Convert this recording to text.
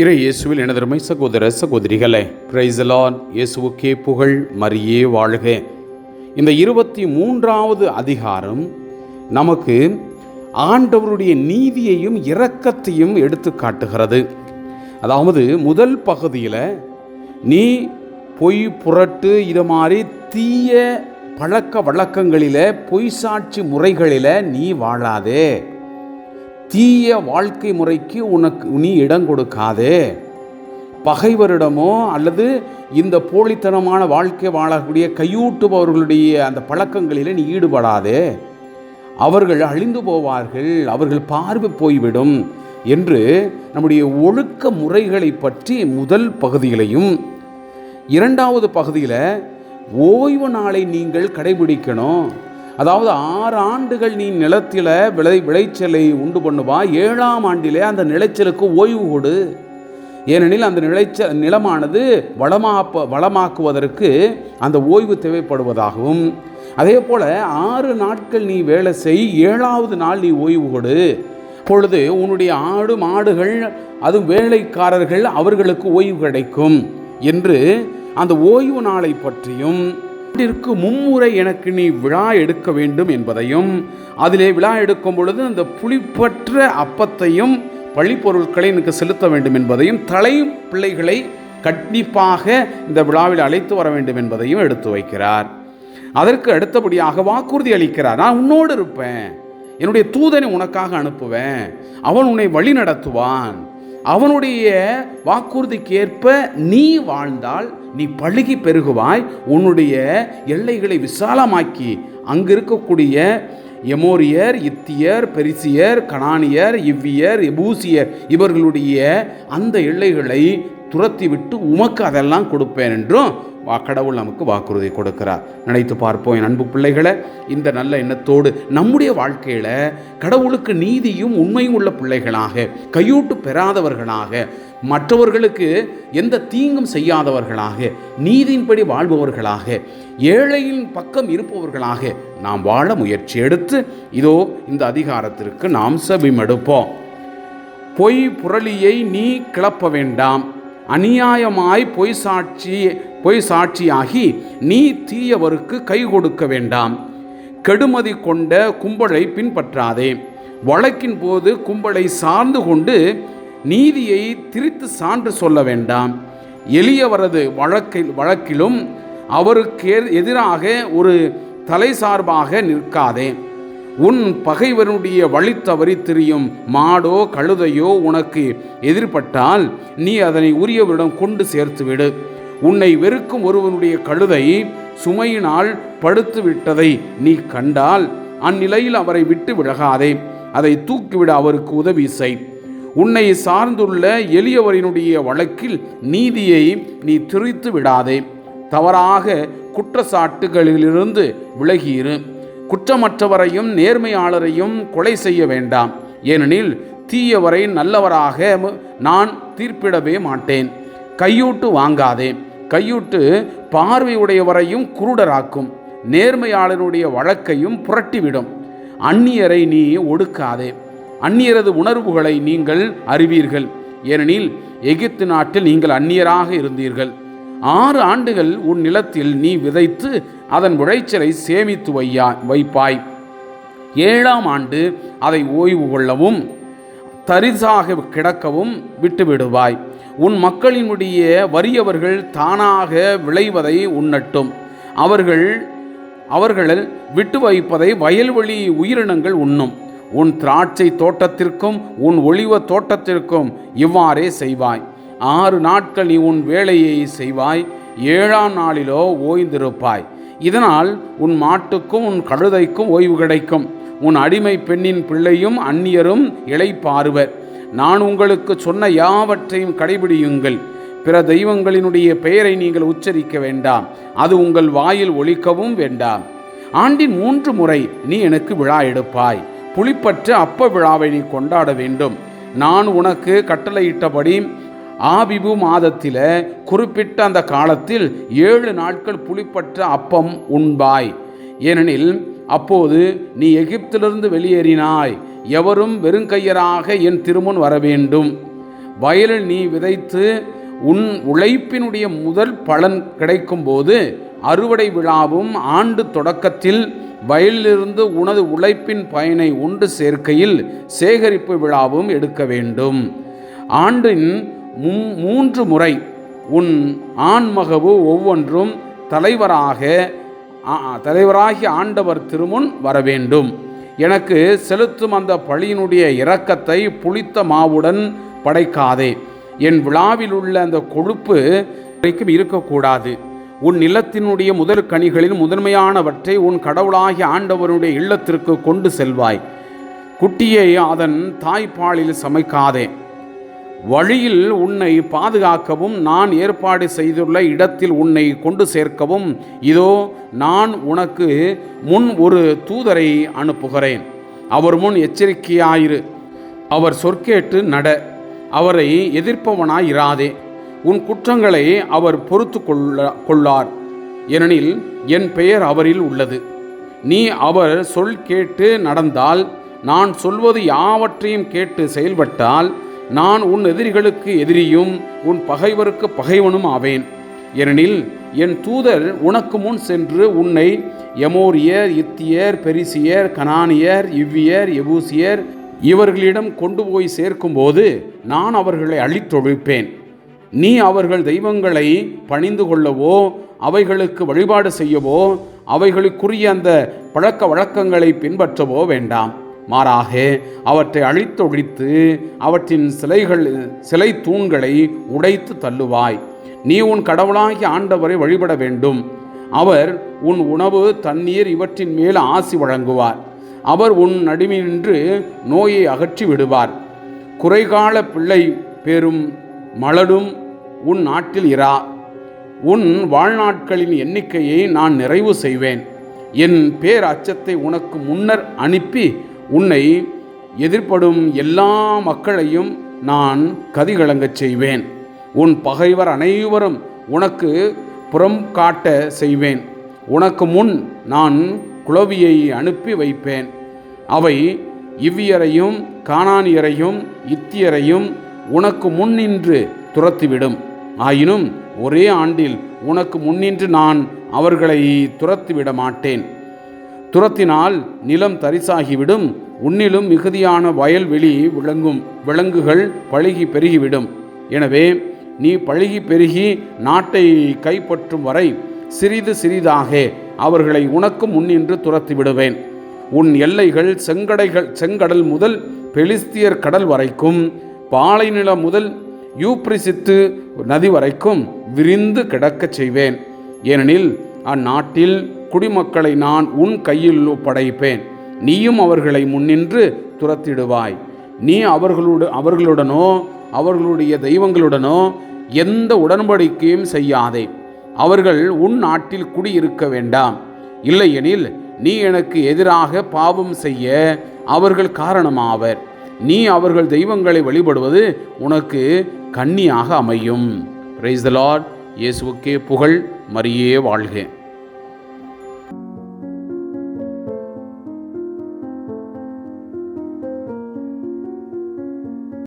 இறை இயேசுவில் எனதருமை சகோதர சகோதரிகளே பிரைசலான் இயேசுவுக்கே புகழ் மரியே வாழ்க. இந்த இருபத்தி மூன்றாவது அதிகாரம் நமக்கு ஆண்டவருடைய நீதியையும் இரக்கத்தையும் எடுத்து காட்டுகிறது. அதாவது முதல் பகுதியில் நீ பொய் புரட்டு இது மாதிரி தீய பழக்க வழக்கங்களில் பொய் சாட்சி முறைகளில் நீ வாழாதே. தீய வாழ்க்கை முறைக்கு உனக்கு நீ இடம் கொடுக்காதே. பகைவரிடமோ அல்லது இந்த போலித்தனமான வாழ்க்கை வாழக்கூடிய கையூட்டுபவர்களுடைய அந்த பழக்கங்களில் நீ ஈடுபடாதே. அவர்கள் அழிந்து போவார்கள் அவர்கள் பார்வை போய்விடும் என்று நம்முடைய ஒழுக்க முறைகளை பற்றி முதல் பகுதியிலையும் இரண்டாவது பகுதியில் ஓய்வு நாளை நீங்கள் கடைபிடிக்கணும். அதாவது ஆறு ஆண்டுகள் நீ நிலத்தில் விளை விளைச்சலை உண்டு பண்ணுவா. ஏழாம் ஆண்டிலே அந்த நிலைச்சலுக்கு ஓய்வு கொடு. ஏனெனில் அந்த நிலைச்ச நிலமானது வளமாப்ப வளமாக்குவதற்கு அந்த ஓய்வு தேவைப்படுவதாகவும் அதே போல் ஆறு நாட்கள் நீ வேலை செய் ஏழாவது நாள் நீ ஓய்வு கொடு. பொழுது உன்னுடைய ஆடு மாடுகள் அது வேலைக்காரர்கள் அவர்களுக்கு ஓய்வு கிடைக்கும் என்று அந்த ஓய்வு நாளை பற்றியும் ஆண்டிற்கு மும்முறை எனக்கு நீ விழா எடுக்க வேண்டும் என்பதையும் அதிலே விழா எடுக்கும் பொழுது அந்த புளிப்பற்ற அப்பத்தையும் பள்ளிப்பொருட்களை எனக்கு செலுத்த வேண்டும் என்பதையும் தலை பிள்ளைகளை கண்டிப்பாக இந்த விழாவில் அழைத்து வர வேண்டும் என்பதையும் எடுத்து வைக்கிறார். அதற்கு அடுத்தபடியாக வாக்குறுதி அளிக்கிறார். நான் உன்னோடு இருப்பேன். என்னுடைய தூதனை உனக்காக அனுப்புவேன். அவன் உன்னை வழி நடத்துவான். அவனுடைய வாக்குறுதிக்கு ஏற்ப நீ வாழ்ந்தால் நீ பழுகி பெருகுவாய். உன்னுடைய எல்லைகளை விசாலமாக்கி அங்கு இருக்கக்கூடிய எமோரியர் இத்தியர் பெரிசியர் கனானியர் இவ்வியர் எபூசியர் இவர்களுடைய அந்த எல்லைகளை துரத்தி விட்டு உமக்கு அதெல்லாம் கொடுப்பேன் என்றும் கடவுள் நமக்கு வாக்குறுதி கொடுக்கிறார். நினைத்து பார்ப்போம் என் அன்பு பிள்ளைகளை இந்த நல்ல எண்ணத்தோடு நம்முடைய வாழ்க்கையில் கடவுளுக்கு நீதியும் உண்மையும் உள்ள பிள்ளைகளாக கையூட்டு பெறாதவர்களாக மற்றவர்களுக்கு எந்த தீங்கும் செய்யாதவர்களாக நீதியின்படி வாழ்பவர்களாக ஏழையின் பக்கம் இருப்பவர்களாக நாம் வாழ முயற்சி எடுத்து இதோ இந்த அதிகாரத்திற்கு நாம் செபிமெடுப்போம் பொய் புரளியை நீ கிளப்ப வேண்டாம். அநியாயமாய் பொய் சாட்சி பொய் சாட்சியாகி நீ தீயவருக்கு கை கொடுக்க வேண்டாம். கெடுமதி கொண்ட கும்பலை பின்பற்றாதே. வழக்கின் போது கும்பலை சார்ந்து கொண்டு நீதியை திரித்து சான்று சொல்ல வேண்டாம். எளியவரது வழக்கில் வழக்கிலும் அவருக்கு எதிராக ஒரு தலை சார்பாக நிற்காதே. உன் பகைவனுடைய வழி தவறி திரியும் மாடோ கழுதையோ உனக்கு எதிர்பட்டால் நீ அதனை உரியவரிடம் கொண்டு சேர்த்து விடு உன்னை வெறுக்கும் ஒருவனுடைய கழுதை சுமையினால் படுத்து விட்டதை நீ கண்டால் அந்நிலையில் அவரை விட்டு விலகாதே. அதை தூக்கிவிட அவருக்கு உதவி செய். உன்னை சார்ந்துள்ள எளியவரினுடைய வழக்கில் நீதியை நீ திரித்து விடாதே. தவறாக குற்றச்சாட்டுகளிலிருந்து விலகியிரு குற்றமற்றவரையும் நேர்மையாளரையும் கொலை செய்ய வேண்டாம். ஏனெனில் தீயவரை நல்லவராக நான் தீர்ப்பிடவே மாட்டேன். கையூட்டு வாங்காதே. கையூட்டு பார்வையுடையவரையும் குருடராக்கும். நேர்மையாளனுடைய வழக்கையும் புரட்டிவிடும். அந்நியரை நீ ஒடுக்காதே. அந்நியரது உணர்வுகளை நீங்கள் அறிவீர்கள். ஏனெனில் எகிப்து நாட்டில் நீங்கள் அந்நியராக இருந்தீர்கள். ஆறு ஆண்டுகள் உன் நிலத்தில் நீ விதைத்து அதன் விளைச்சலை சேமித்து வையா வைப்பாய். ஏழாம் ஆண்டு அதை ஓய்வு கொள்ளவும் தரிசாக கிடக்கவும் விட்டுவிடுவாய். உன் மக்களினுடைய வறியவர்கள் தானாக விளைவதை உண்ணட்டும். அவர்கள் அவர்கள் விட்டு வைப்பதை வயல்வெளி உயிரினங்கள் உண்ணும். உன் திராட்சை தோட்டத்திற்கும் உன் ஒளிவ தோட்டத்திற்கும் இவ்வாறே செய்வாய். ஆறு நாட்கள் நீ உன் வேலையை செய்வாய் ஏழாம் நாளிலோ ஓய்ந்திருப்பாய். இதனால் உன் மாட்டுக்கும் உன் கழுதைக்கும் ஓய்வு கிடைக்கும். உன் அடிமை பெண்ணின் பிள்ளையும் அந்நியரும் இளைப்பாறுவர். நான் உங்களுக்கு சொன்ன யாவற்றையும் கடைபிடியுங்கள். பிற தெய்வங்களினுடைய பெயரை நீங்கள் உச்சரிக்க வேண்டாம். அது உங்கள் வாயில் ஒழிக்கவும் வேண்டாம். ஆண்டின் மூன்று முறை நீ எனக்கு விழா எடுப்பாய். புளிப்பற்ற அப்ப விழாவை நீ கொண்டாட வேண்டும். நான் உனக்கு கட்டளையிட்டபடி ஆபிபு மாதத்தில் குறிப்பிட்ட அந்த காலத்தில் ஏழு நாட்கள் புளிப்பற்ற அப்பம் உண்பாய். ஏனெனில் அப்போது நீ எகிப்திலிருந்து வெளியேறினாய். எவரும் வெறுங்கையராக என் திருமுன் வர வேண்டும் வயலில் நீ விதைத்து உன் உழைப்பினுடைய முதல் பலன் கிடைக்கும்போது அறுவடை விழாவும் ஆண்டு தொடக்கத்தில் வயலிலிருந்து உனது உழைப்பின் பயனை உண்டு சேர்க்கையில் சேகரிப்பு விழாவும் எடுக்க வேண்டும். ஆண்டின் மூன்று முறை உன் ஆண்மகவு ஒவ்வொன்றும் தலைவராக தலைவராகி ஆண்டவர் திருமுன் வர வேண்டும் எனக்கு செலுத்தும் அந்த பழியினுடைய இரக்கத்தை புளித்த மாவுடன் படைக்காதே. என் விழாவில் உள்ள அந்த கொழுப்பு வரைக்கும் இருக்கக்கூடாது. உன் நிலத்தினுடைய முதல் கனிகளில் முதன்மையானவற்றை உன் கடவுளாகிய ஆண்டவருடைய இல்லத்திற்கு கொண்டு செல்வாய். குட்டியை அதன் தாய்ப்பாலில் சமைக்காதே. வழியில் உன்னை பாதுகாக்கவும் நான் ஏற்பாடு செய்துள்ள இடத்தில் உன்னை கொண்டு சேர்க்கவும். இதோ நான் உனக்கு முன் ஒரு தூதரை அனுப்புகிறேன். அவர் முன் எச்சரிக்கையாயிரு. அவர் சொற்கேட்டு நட. அவரை எதிர்ப்பவனாய் இராதே உன் குற்றங்களை அவர் பொறுத்து கொள்ள கொள்ளார். ஏனெனில் என் பெயர் அவரில் உள்ளது. நீ அவர் சொல் கேட்டு நடந்தால் நான் சொல்வது யாவற்றையும் கேட்டு செயல்பட்டால் நான் உன் எதிரிகளுக்கு எதிரியும் உன் பகைவருக்கு பகைவனும் ஆவேன். ஏனெனில் என் தூதர் உனக்கு முன் சென்று உன்னை எமோரியர் இத்தியர் பெரிசியர் கனானியர் இவ்வியர் எபூசியர் இவர்களிடம் கொண்டு போய் சேர்க்கும்போது நான் அவர்களை அழித்தொழிப்பேன். நீ அவர்கள் தெய்வங்களை பணிந்து கொள்ளவோ அவைகளுக்கு வழிபாடு செய்யவோ அவைகளுக்குரிய அந்த பழக்க வழக்கங்களை பின்பற்றவோ வேண்டாம். மாறாக அவற்றை அழித்தொழித்து அவற்றின் சிலைகள் சிலை தூண்களை உடைத்து தள்ளுவாய். நீ உன் கடவுளாகிய ஆண்டவரை வழிபட வேண்டும். அவர் உன் உணவு தண்ணீர் இவற்றின் மேல் ஆசி வழங்குவார். அவர் உன் நடுமின்று நோயை அகற்றி விடுவார். குறைகால பிள்ளை பெறும் மலடும் உன் நாட்டில் இரா. உன் வாழ்நாட்களின் எண்ணிக்கையை நான் நிறைவு செய்வேன். என் பேர் அச்சத்தை உனக்கு முன்னர் அனுப்பி உன்னை எதிர்ப்படும் எல்லா மக்களையும் நான் கதிகலங்கச் செய்வேன். உன் பகைவர் அனைவரும் உனக்கு புறம் காட்ட செய்வேன். உனக்கு முன் நான் குளவியை அனுப்பி வைப்பேன். அவை இவ்வியரையும் காணானியரையும் இத்தியரையும் உனக்கு முன்னின்று துரத்திவிடும். ஆயினும் ஒரே ஆண்டில் உனக்கு முன்னின்று நான் அவர்களை துரத்திவிட மாட்டேன் துரத்தினால் நிலம் தரிசாகிவிடும். உன்னிலும் மிகுதியான வயல்வெளி விளங்கும். விலங்குகள் பழுகி பெருகிவிடும். எனவே நீ பழுகி பெருகி நாட்டை கைப்பற்றும் வரை சிறிது சிறிதாக அவர்களை உனக்கு முன்னின்று துரத்தி விடுவேன். உன் எல்லைகள் செங்கடைகள் செங்கடல் முதல் பெலிஸ்தியர் கடல் வரைக்கும் பாலைநிலம் முதல் யூப்ரிசித்து நதி வரைக்கும் விரிந்து கிடக்கச் செய்வேன். ஏனெனில் அந்நாட்டில் குடிமக்களை நான் உன் கையில் ஒப்படைப்பேன் நீயும் அவர்களை முன்னின்று துரத்திடுவாய். நீ அவர்களோடு அவர்களுடனோ அவர்களுடைய தெய்வங்களுடனோ எந்த உடன்படிக்கையும் செய்யாதே. அவர்கள் உன் நாட்டில் குடியிருக்க வேண்டாம். இல்லையெனில் நீ எனக்கு எதிராக பாவம் செய்ய அவர்கள் காரணமாவர். நீ அவர்கள் தெய்வங்களை வழிபடுவது உனக்கு கண்ணியாக அமையும். பிரைஸ் த லார்ட் இயேசுவுக்கே புகழ். மரியே வாழ்க.